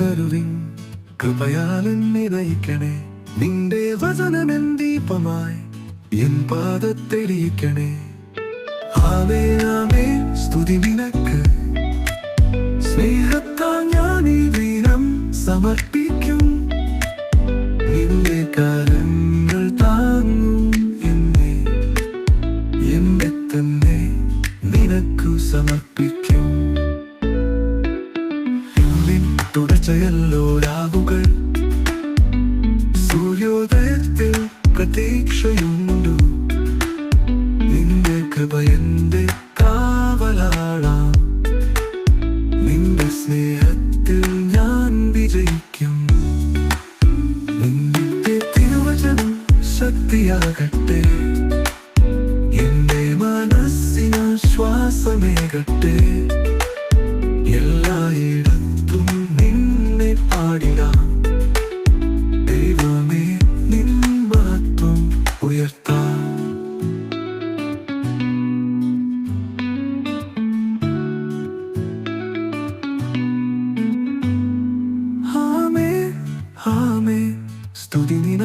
തരുവിൻ. കൃപയാൽ നയിക്കണേ. നിന്റെ വചനം എൻ ദീപമായി എൻ പാദത്തെളിയിക്കണേ ആമേ ആമേ സ്തുതി നിനക്ക്. സ്നേഹത്താൽ ഞാൻ ഈ ദിനം സമർപ്പിക്കും തുടർച്ചയല്ലോ രാവുകൾ സൂര്യോദയത്തിൽ പ്രതീക്ഷയുണ്ടു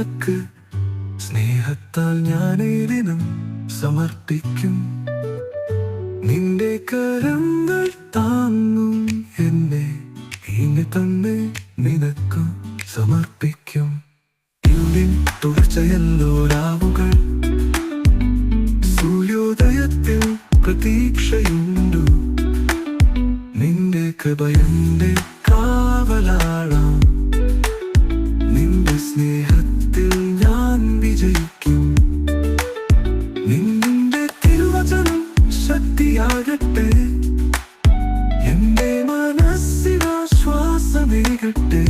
നിനക്ക് സ്നേഹത്താൽ ഞാൻ ഏതിനും സമർപ്പിക്കും. നിന്റെ കരങ്ങൾ താങ്ങും എന്നെ ഇനി തന്നെ നിനക്ക് സമർപ്പിക്കും. ഇന്ത്യൻ തുടർച്ചയല്ലോ രാവുകൾ സൂര്യോദയത്തിൽ പ്രതീക്ഷയുണ്ടു. നിന്റെ കൃപയന്റെ കാവലാളാം നിന്റെ സ്നേഹത്തിൽ ശക്തിയാകട്ടെ എന്റെ മനസ്സിനാശ്വാസമേകട്ടെ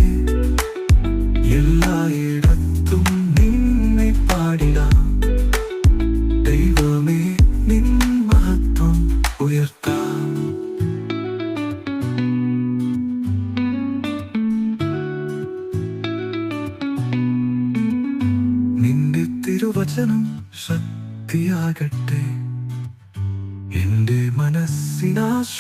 എല്ലായിടത്തും നിന്നെ പാടിട. ദൈവമേ നിൻ മഹത്വം ഉയർത്താം. നിന്റെ തിരുവചനം ശക്തിയാകട്ടെ. എന്റെ മനസ്സിനാശ്വാസമേകട്ടെ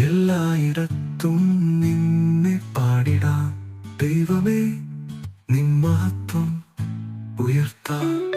എല്ലായിടത്തും നിന്നെ പാടിടാം. ദൈവമേ നിൻ മഹത്വം ഉയർത്താം.